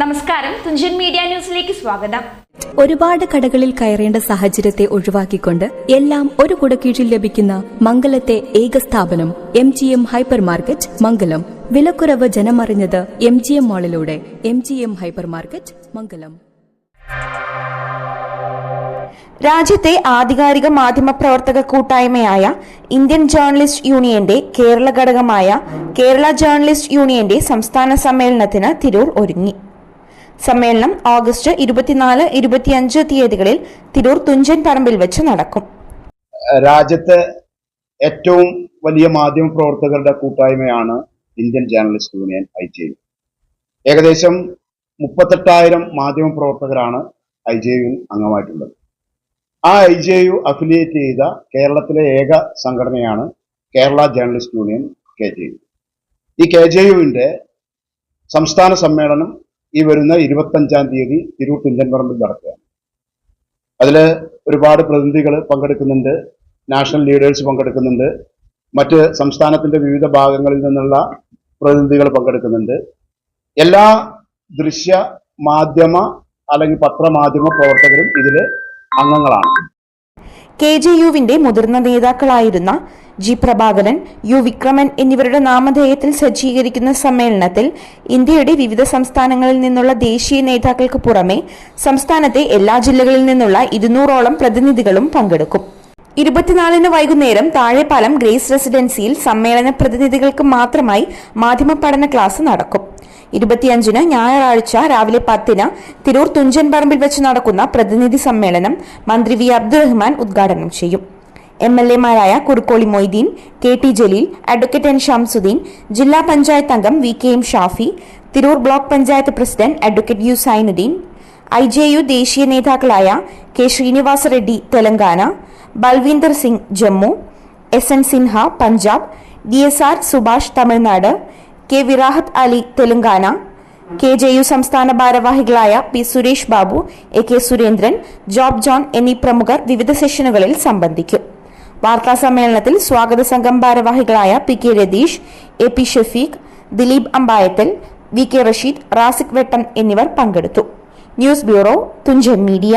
നമസ്കാരം. തുഞ്ചൻ മീഡിയ ന്യൂസിലേക്ക് സ്വാഗതം. ഒരുപാട് കടകളിൽ കയറേണ്ട സാഹചര്യത്തെ ഒഴിവാക്കിക്കൊണ്ട് എല്ലാം ഒരു കുടക്കീഴിൽ ലഭിക്കുന്ന മംഗലത്തെ ഏക സ്ഥാപനം M G M hyper market Mangalam. വിലക്കുറവ് ജനമറിഞ്ഞത് M G M മാളിലൂടെ M G M hyper market Mangalam. രാജ്യത്തെ ആധികാരിക മാധ്യമപ്രവർത്തക കൂട്ടായ്മയായ ഇന്ത്യൻ ജേർണലിസ്റ്റ് യൂണിയന്റെ കേരള ഘടകമായ കേരള ജേർണലിസ്റ്റ് യൂണിയന്റെ സംസ്ഥാന സമ്മേളനത്തിന് തിരൂർ ഒരുങ്ങി. സമ്മേളനം ഓഗസ്റ്റ് ഇരുപത്തിനാല് ഇരുപത്തിയഞ്ച് തീയതികളിൽ തിരൂർ തുഞ്ചൻ പറമ്പിൽ വെച്ച് നടക്കും. രാജ്യത്തെ ഏറ്റവും വലിയ മാധ്യമ പ്രവർത്തകരുടെ കൂട്ടായ്മയാണ് Indian journalist union I J U. ഏകദേശം മുപ്പത്തെട്ടായിരം മാധ്യമ പ്രവർത്തകരാണ് ഐ ജെ യു അംഗമായിട്ടുള്ളത്. ആ ഐ ജെ യു അഫിലിയേറ്റ് ചെയ്ത കേരളത്തിലെ ഏക സംഘടനയാണ് Kerala journalist union K J U. ഈ കെ ജെ യുവിന്റെ സംസ്ഥാന സമ്മേളനം ഈ വരുന്ന ഇരുപത്തഞ്ചാം തീയതി തിരൂർ തുഞ്ചൻപറമ്പിൽ നടക്കുകയാണ്. അതിൽ ഒരുപാട് പ്രതിനിധികൾ പങ്കെടുക്കുന്നുണ്ട് നാഷണൽ ലീഡേഴ്സ് പങ്കെടുക്കുന്നുണ്ട് മറ്റ് സംസ്ഥാനത്തിന്റെ വിവിധ ഭാഗങ്ങളിൽ നിന്നുള്ള പ്രതിനിധികൾ പങ്കെടുക്കുന്നുണ്ട്. എല്ലാ ദൃശ്യ മാധ്യമ അല്ലെങ്കിൽ പത്രമാധ്യമ പ്രവർത്തകരും ഇതിൽ അംഗങ്ങളാണ്. കെ ജെ യുവിന്റെ മുതിർന്ന നേതാക്കളായിരുന്ന ജി പ്രഭാകരൻ യു വിക്രമൻ എന്നിവരുടെ നാമധേയത്തിൽ സജ്ജീകരിക്കുന്ന സമ്മേളനത്തിൽ ഇന്ത്യയുടെ വിവിധ സംസ്ഥാനങ്ങളിൽ നിന്നുള്ള ദേശീയ നേതാക്കൾക്ക് പുറമെ സംസ്ഥാനത്തെ എല്ലാ ജില്ലകളിൽ നിന്നുള്ള ഇരുന്നൂറോളം പ്രതിനിധികളും പങ്കെടുക്കും. ഇരുപത്തിനാലിന് വൈകുന്നേരം താഴെപ്പാലം ഗ്രേസ് റെസിഡൻസിയിൽ സമ്മേളന പ്രതിനിധികൾക്ക് മാത്രമായി മാധ്യമ പഠന ക്ലാസ് നടക്കും. ഇരുപത്തിയഞ്ചിന് ഞായറാഴ്ച രാവിലെ പത്തിന് തിരൂർ തുഞ്ചൻ പറമ്പിൽ വെച്ച് നടക്കുന്ന പ്രതിനിധി സമ്മേളനം മന്ത്രി വി അബ്ദുറഹ്മാൻ ഉദ്ഘാടനം ചെയ്യും. എം എൽ എമാരായ Kurukkoli Moideen K T Jaleel advocate N Shamsuddin ജില്ലാ പഞ്ചായത്ത് അംഗം V K M Shafi Tirur block panchayat president advocate U Zainuddin I J U ദേശീയ നേതാക്കളായ K Srinivasa Reddy Telangana Balwinder Singh Jammu S N Sinha Punjab D S R Subhash Tamil Nadu K Virahath Ali Telangana. K J U സംസ്ഥാന ഭാരവാഹികളായ P Suresh Babu A K Surendran Job John എന്നീ പ്രമുഖർ വിവിധ സെഷനുകളിൽ സംബന്ധിക്കും. വാർത്താ സമ്മേളനത്തിൽ സ്വാഗത സംഘം ഭാരവാഹികളായ P K Ratheesh A P Shafeeq Dileep Ambayathal V K Rasheed Rasik Vettam എന്നിവർ പങ്കെടുത്തു. News bureau Thunchan media.